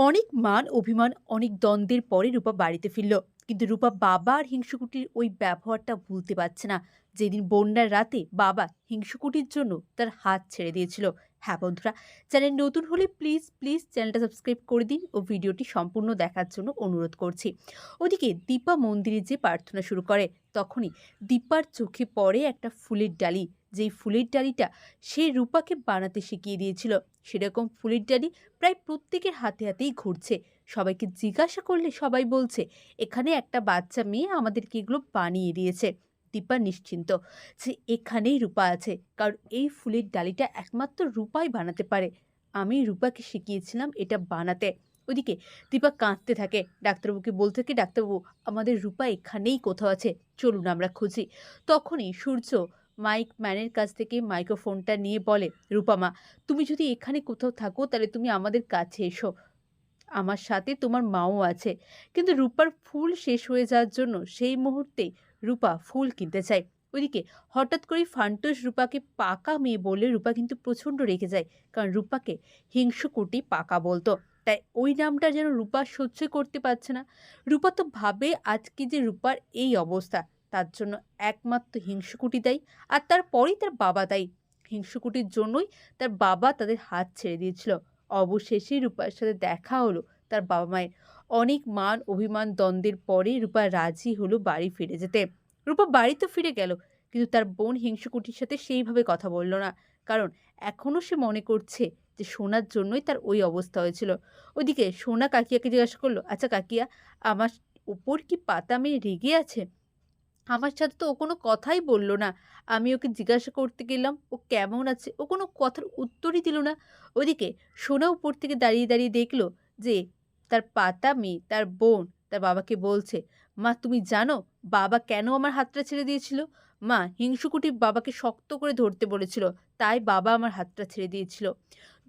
অনেক মান, অভিমান, অনেক দ্বন্দ্বের পরে রূপা বাড়িতে ফিরল। কিন্তু রূপা বাবা আর হিংসুকুটির ওই ব্যবহারটা ভুলতে পারছে না। যেদিন বন্যার রাতে বাবা হিংসুকুটির জন্য তার হাত ছেড়ে দিয়েছিল। হ্যাঁ বন্ধুরা, চ্যানেল নতুন হলে প্লিজ প্লিজ চ্যানেলটা সাবস্ক্রাইব করে দিন ও ভিডিওটি সম্পূর্ণ দেখার জন্য অনুরোধ করছি। ওদিকে দীপা মন্দিরে যে প্রার্থনা শুরু করে, তখনই দীপার চোখে পড়ে একটা ফুলের ডালি। যেই ফুলের ডালিটা সে রূপাকে বানাতে শিখিয়ে দিয়েছিল। সেরকম ফুলের ডালি প্রায় প্রত্যেকের হাতে হাতেই ঘুরছে। সবাইকে জিজ্ঞাসা করলে সবাই বলছে, এখানে একটা বাচ্চা মেয়ে আমাদেরকে এগুলো বানিয়ে দিয়েছে। দীপা নিশ্চিন্ত যে এখানেই রূপা আছে, কারণ এই ফুলের ডালিটা একমাত্র রূপাই বানাতে পারে। আমি রূপাকে শিখিয়েছিলাম এটা বানাতে। ওদিকে দীপা কাঁদতে থাকে। ডাক্তারবাবুকে বলতে থাকে, ডাক্তারবাবু, আমাদের রূপা এখানেই কোথাও আছে। চলুন আমরা খুঁজি। তখনই সূর্য মাইক ম্যানের কাছ থেকে মাইক্রোফোনটা নিয়ে বলে, রূপামা, তুমি যদি এখানে কোথাও থাকো, তাহলে তুমি আমাদের কাছে এসো। আমার সাথে তোমার মাও আছে। কিন্তু রূপার ফুল শেষ হয়ে যাওয়ার জন্য সেই মুহূর্তেই রূপা ফুল কিনতে চায়। ওইদিকে হঠাৎ করেই ফান্টুস রূপাকে পাকা মেয়ে বলে রূপা কিন্তু প্রচণ্ড রেগে যায়, কারণ রূপাকে হিংসুকুটি পাকা বলতো। তাই ওই নামটা যেন রূপা সহ্য করতে পারছে না। রূপা তো ভাবে আজকে যে রূপার এই অবস্থা। তার জন্য একমাত্র হিংসুকুটি দেয় আর তারপরেই তার বাবা দায়ী। হিংসুকুটির জন্যই তার বাবা তাদের হাত ছেড়ে দিয়েছিল। অবশেষে রূপার সাথে দেখা হলো তার বাবা মায়ের। অনেক মান, অভিমান, দ্বন্দ্বের পরে রূপা রাজি হলো বাড়ি ফিরে যেতে। রূপা বাড়ি তো ফিরে গেল, কিন্তু তার বোন হিংসুকুটির সাথে সেইভাবে কথা বলল না, কারণ এখনও সে মনে করছে যে সোনার জন্যই তার ওই অবস্থা হয়েছিল। ওদিকে সোনা কাকিয়াকে জিজ্ঞাসা করল আচ্ছা কাকিয়া, আমার উপর কি পাতা মেয়ে রেগে আছে? আমার সাথে তো ও কোনো কথাই বলল না। আমি ওকে জিজ্ঞাসা করতে গেলাম, ও কেমন আছে? ও কোনো কথার উত্তরই দিল না। ওদিকে সোনা উপর থেকে দাঁড়িয়ে দাঁড়িয়ে দেখল যে তার পাতা মেয়ে, তার বোন, তার বাবাকে বলছে, মা, তুমি জানো বাবা কেন আমার হাতটা ছেড়ে দিয়েছিল? মা, হিংসুকুটি বাবাকে শক্ত করে ধরতে বলেছিল, তাই বাবা আমার হাতটা ছেড়ে দিয়েছিল।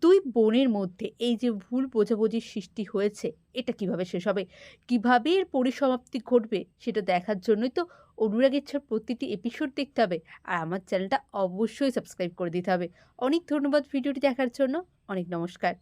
দুই বোনের মধ্যে এই যে ভুল বোঝাবুঝির সৃষ্টি হয়েছে, এটা কীভাবে শেষ হবে? কীভাবে এর পরিসমাপ্তি ঘটবে সেটা দেখার জন্যই তো অনুরাগ ইচ্ছার প্রতিটি এপিসোড দেখতে হবে। আর আমার চ্যানেলটা অবশ্যই সাবস্ক্রাইব করে দিতে হবে। অনেক ধন্যবাদ ভিডিওটি দেখার জন্য। অনেক নমস্কার।